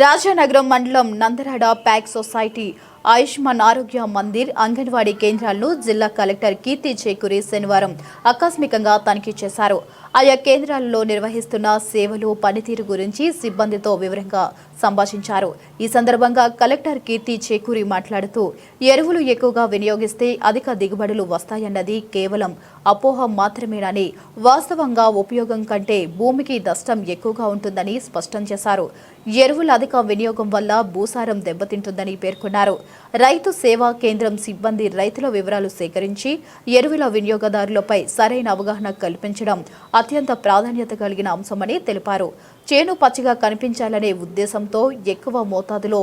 రాజానగరం మండలం నందరాడ pack society Ayushman ఆరోగ్య మందిర్ అంగన్వాడీ కేంద్రాలను జిల్లా కలెక్టర్ కీర్తి చేకూరి శనివారం ఆకస్మికంగా తనిఖీ చేశారు. ఆయా కేంద్రాలలో నిర్వహిస్తున్న సేవలు పనితీరు గురించి సిబ్బందితో వివరంగా సంభాషించారు. ఈ సందర్భంగా కలెక్టర్ కీర్తి చేకూరి మాట్లాడుతూ ఎరువులు ఎక్కువగా వినియోగిస్తే అధిక దిగుబడులు వస్తాయన్నది కేవలం అపోహ మాత్రమేనని వాస్తవంగా ఉపయోగం కంటే భూమికి నష్టం ఎక్కువగా ఉంటుందని స్పష్టం చేశారు. ఎరువుల అధిక వినియోగం వల్ల భూసారం దెబ్బతింటుందని పేర్కొన్నారు. రైతు సేవా కేంద్రం సిబ్బంది రైతుల వివరాలు సేకరించి ఎరువుల వినియోగదారులపై సరైన అవగాహన కల్పించడం అత్యంత ప్రాధాన్యత కలిగిన అంశమని తెలిపారు. చేను పచ్చిగా కనిపించాలనే ఉద్దేశంతో ఎక్కువ మోతాదులో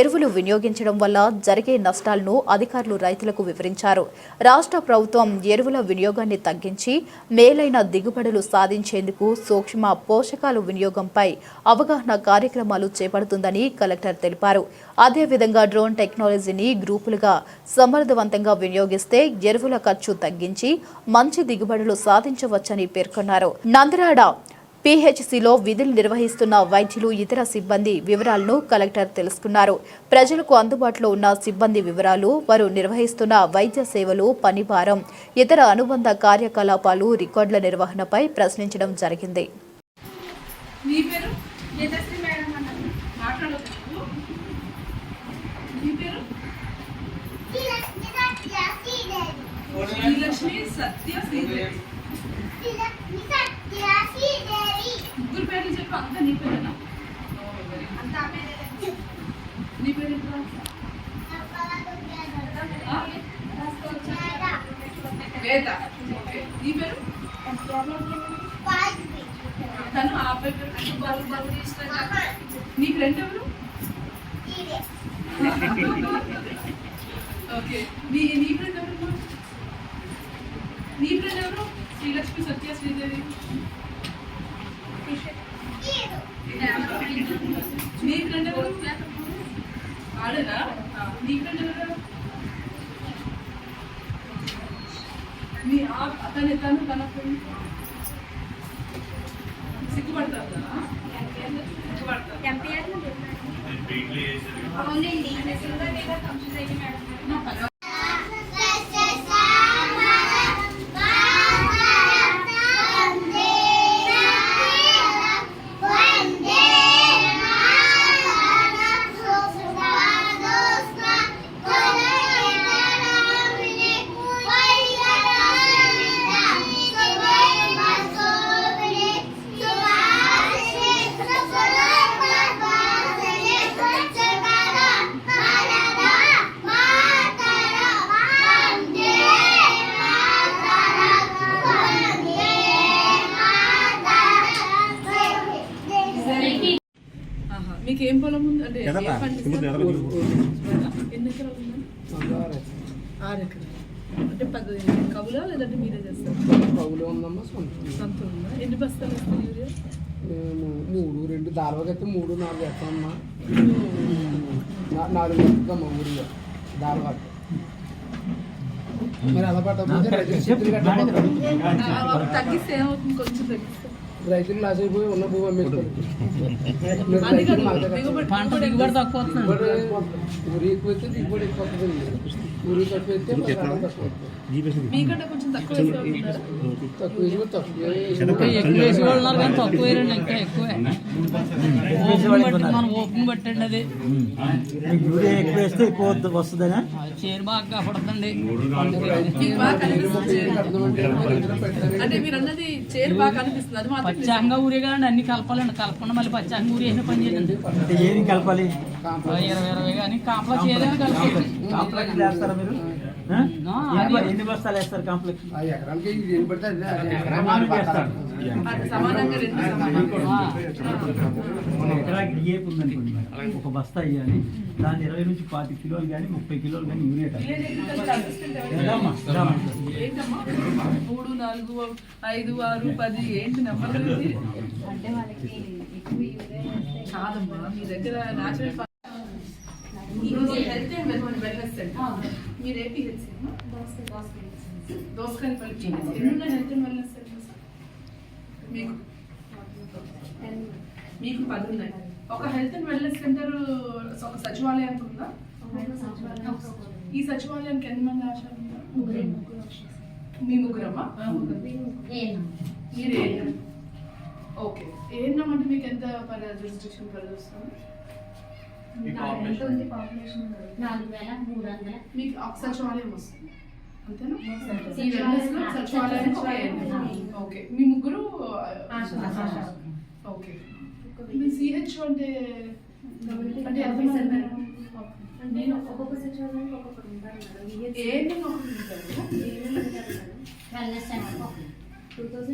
ఎరువులు వినియోగించడం వల్ల జరిగే నష్టాలను అధికారులు రైతులకు వివరించారు. రాష్ట్ర ప్రభుత్వం ఎరువుల వినియోగాన్ని తగ్గించి మేలైన దిగుబడులు సాధించేందుకు సూక్ష్మ పోషకాలు వినియోగంపై అవగాహన కార్యక్రమాలు చేపడుతుందని కలెక్టర్ తెలిపారు. అదేవిధంగా డ్రోన్ టెక్నాలజీని గ్రూపులుగా సమర్థవంతంగా వినియోగిస్తే ఎరువుల ఖర్చు తగ్గించి మంచి దిగుబడులు సాధించవచ్చని పేర్కొన్నారు. నందరాడ పీహెచ్సీలో విధులు నిర్వహిస్తున్న వైద్యులు ఇతర సిబ్బంది వివరాలను కలెక్టర్ తెలుసుకున్నారు. ప్రజలకు అందుబాటులో ఉన్న సిబ్బంది వివరాలు వారు నిర్వహిస్తున్న వైద్య సేవలు పనిభారం ఇతర అనుబంధ కార్యకలాపాలు రికార్డుల నిర్వహణపై ప్రశ్నించడం జరిగింది. సత్య శ్రీదేవి పేర్లు చెప్పు అంత నీ పేరేనా? నీ పేరు వేద. నీ పేరు? తను ఆ అబ్బాయి పేరు అంటే బరువు బరువు నీ ఫ్రెండ్ ఎవరు ఓకే. నీ నీ ఫ్రెండ్ ఎవరు? నీ ఫ్రెండ్ ఎవరు? శ్రీలక్ష్మి సత్య శ్రీదేవి నీ ఫ్రెండ్ ఎవరు ఆడరా నీ ఫ్రెండ్ ఎవరు ఆ- అతను తను తన సిగ్గుపడతారు? సిగ్గుపడతారు ఆహా. మీకు ఏం పొలం ఉంది? అంటే ఏం పండిస్తారు? ఎన్ని ఎకరాలు ఉన్నాయి? ఆరు ఎకరాలు. అంటే పది కవులా లేదంటే మీరే చేస్తారు? కవులు ఉందమ్మా సొంత. సొంత ఉందా? ఎన్ని బస్తాలు వస్తుంది యూరియా? మేము మూడు రెండు దాల్వకైతే మూడు నాలుగు వేస్తామమ్మా. నా- నాలుగు వేస్తామమ్మా ఊరిలో దాల్వాక మరి అలా పట్టకపోతే రైతులు చేతులు కట్టకపోతే తగ్గిస్తే ఏమవుతుంది? కొంచెం తగ్గిస్తే. రైతులు లాస్ అయిపోయి ఉన్న భూమి కష్టం. దిగుబడి తక్కువ దిగుబడి ఎక్కువ దిగుబడి ఎక్కువ మీకంటే కొంచెం తక్కువ ఇంకా ఎక్కువ వేసి వాళ్ళు ఉన్నారు కానీ తక్కువ వేయండి ఇంకా ఎక్కువే. ఓపెన్ బట్టి మనం ఓపెన్ పట్టండి అది. మీకు యూరియా ఎక్కువ వేస్తే ఎక్కువ వద్ద- వస్తుందనా? ఆ చేను బాగా కాపాడుతుంది అంటే మీరు అన్నది కనిపిస్తుంది. అది. పచ్చాంగా ఊరే కానీ అన్ని కలపాలండి. కలపకుండా మళ్ళీ పచ్చాంగా ఊరి వేసిన పని చేయండి కలపాలి? ఇరవై ఇరవై కానీ కాపలా కలిపి వేస్తారా మీరు? ఎన్ని బస్తాలు వేస్తారు కాంప్లెక్స్? ఎకరాకి డిఏపి ఉందనుకోండి. ఒక బస్తా ఇవ్వాలి. దాని ఇరవై నుంచి పాతి కిలోలు కానీ ముప్పై కిలోలు కానీ. ఏంటమ్మా? మూడు నాలుగు ఐదు ఆరు పది ఏంటి నెంబర్లు ఇవి? కాదమ్మా మీ దగ్గర హెల్త్ అండ్ వెల్నెస్ సెంటర్ మీరు ఏ పిహెచ్సి దోసకాయపల్లి పిహెచ్సి ఎన్ని ఉన్నాయి హెల్త్ అండ్ వెల్నెస్ సెంటర్స్ మీకు? మీకు పది. ఉన్నాయి ఒక హెల్త్ అండ్ వెల్నెస్ సెంటర్ ఒక సచివాలయానికి ఉందా? ఈ సచివాలయానికి ఎన్ని మంది ఆశాలు మీ ముగ్గురమ్మా? మీరు ఏఎన్ఎం ఓకే. ఏఎన్ఎం అంటే మీకు ఎంత పరి రిజిస్ట్రేషన్ పరిధి వస్తుంది నాలుగు వేల మూడు వందల. మీకు ఒక సచివాలయం వస్తుంది. ఓకే. మీ ముగ్గురు ఓకే. మీ సిహెచ్ అంటే అంటే ఎంత మంది? నేను ఒక్కొక్క సచివాలయానికి ఒక్కొక్కరు ఉంటారు మేడం. ఒకరు ఉంటారు వెల్నెస్ సెంటర్ ఉన్నారు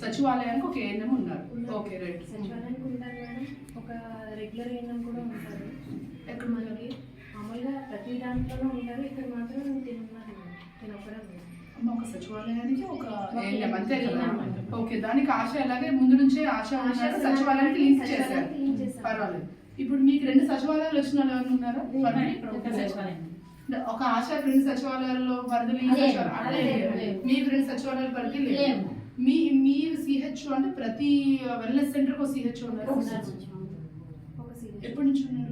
సచివాలయానికి ఒక ఏఎన్ఎం ఉన్నారు ఓకే రైట్ సచివాలయానికి ఉంటారు మేడం ఒక రెగ్యులర్ ఏఎన్ఎం కూడా ఉంటారు. ఎక్కడ మనకి మామూలుగా ప్రతి దాంట్లోనూ ఉంటారు. ఇక్కడ మాత్రం తిని ఉన్నారు మేడం నేను ఒక సచివాలయానికి ఒక ఏఎన్ఎం అంతే కదా? ఓకే దానికి ఆశ ఎలాగే? ముందు నుంచే ఆశ ఉన్నారు. సచివాలయానికి లింక్ చేశారు. పర్వాలేదు. ఇప్పుడు మీకు రెండు సచివాలయాలు వచ్చిన వాళ్ళు ఎవరైనా ఉన్నారా? ఒక ఆశ రెండు సచివాలయాల్లో పరిధి ఈ లేదు. సచివాలయం- అదే లేదు. లేదు. మీకు రెండు సచివాలయాల పరిధి లేదు. మీ మీరు సిహెచ్ అంటే ప్రతి వెల్నెస్ సెంటర్కు సిహెచ్ ఉన్నారు ఎప్పటి నుంచి ఉన్నారు